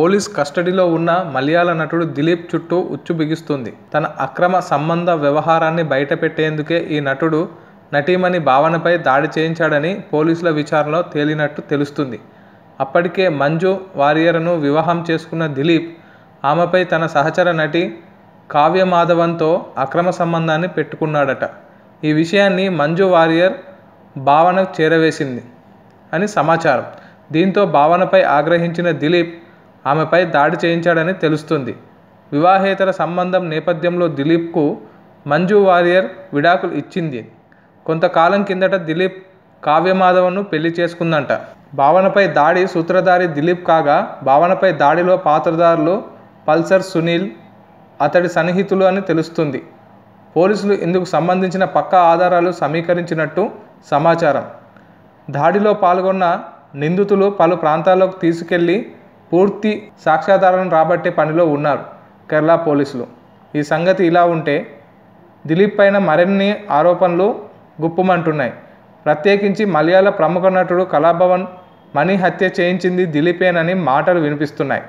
Police కస్టడీలో ఉన్న మలయాళ నటుడు దిలీప్ చుట్టూ ఉచ్చు బిగిస్తుంది. తన అక్రమ సంబంధ వ్యవహారాన్ని బయటపెట్టేందుకే ఈ నటుడు నటీమణి భావనపై దాడి చేయించాడని పోలీసుల విచారణలో తేలినట్టు తెలుస్తుంది. అప్పటికే మంజు వారియర్ను వివాహం చేసుకున్న దిలీప్ ఆమెపై తన సహచర నటి కావ్య మాధవన్తో అక్రమ సంబంధాన్ని పెట్టుకున్నాడట. ఈ విషయాన్ని మంజు వారియర్ భావనకు చేరవేసింది అని సమాచారం. దీంతో భావనపై ఆగ్రహించిన దిలీప్ ఆమెపై దాడి చేయించాడని తెలుస్తుంది. వివాహేతర సంబంధం నేపథ్యంలో దిలీప్కు మంజు వారియర్ విడాకులు ఇచ్చింది. కొంతకాలం కిందట దిలీప్ కావ్యమాధవను పెళ్ళి చేసుకుందంట. భావనపై దాడి సూత్రధారి దిలీప్ కాగా భావనపై దాడిలో పాత్రధారులు పల్సర్ సునీల్ అతడి సన్నిహితులు అని తెలుస్తుంది. పోలీసులు ఇందుకు సంబంధించిన పక్కా ఆధారాలు సమీకరించినట్టు సమాచారం. దాడిలో పాల్గొన్న నిందితులు పలు ప్రాంతాల్లోకి తీసుకెళ్ళి పూర్తి సాక్ష్యాధారం రాబట్టే పనిలో ఉన్నారు కేరళ పోలీసులు. ఈ సంగతి ఇలా ఉంటే దిలీప్ పైన మరిన్ని ఆరోపణలు గుప్పమంటున్నాయి. ప్రత్యేకించి మలయాళ ప్రముఖ నటుడు కళాభవన్ మణి హత్య చేయించింది దిలీపేనని మాటలు వినిపిస్తున్నాయి.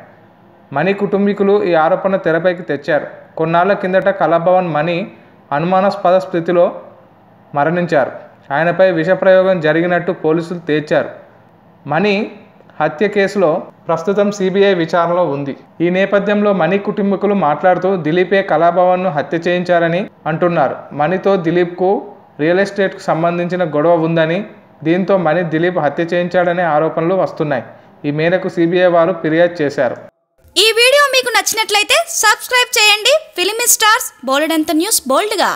మణి కుటుంబీకులు ఈ ఆరోపణ తెరపైకి తెచ్చారు. కొన్నాళ్ళ కిందట కళాభవన్ మణి అనుమానాస్పద స్థితిలో మరణించారు. ఆయనపై విషప్రయోగం జరిగినట్టు పోలీసులు తేల్చారు. మణి హత్య కేసులో ప్రస్తుతం సిబిఐ విచారణలో ఉంది. ఈ నేపథ్యంలో మణి కుటుంబీకులు మాట్లాడుతూ దిలీపే కళాభవన్ను హత్య చేయించారని అంటున్నారు. మణితో దిలీప్కు రియల్ ఎస్టేట్కు సంబంధించిన గొడవ ఉందని దీంతో మణి దిలీప్ హత్య చేయించాడనే ఆరోపణలు వస్తున్నాయి. ఈ మేరకు సిబిఐ వారు ఫిర్యాదు చేశారు. ఈ వీడియో మీకు నచ్చినట్లయితే సబ్స్క్రైబ్ చేయండి. ఫిలిమి స్టార్స్ బోలెడంత న్యూస్ బోల్డ్గా.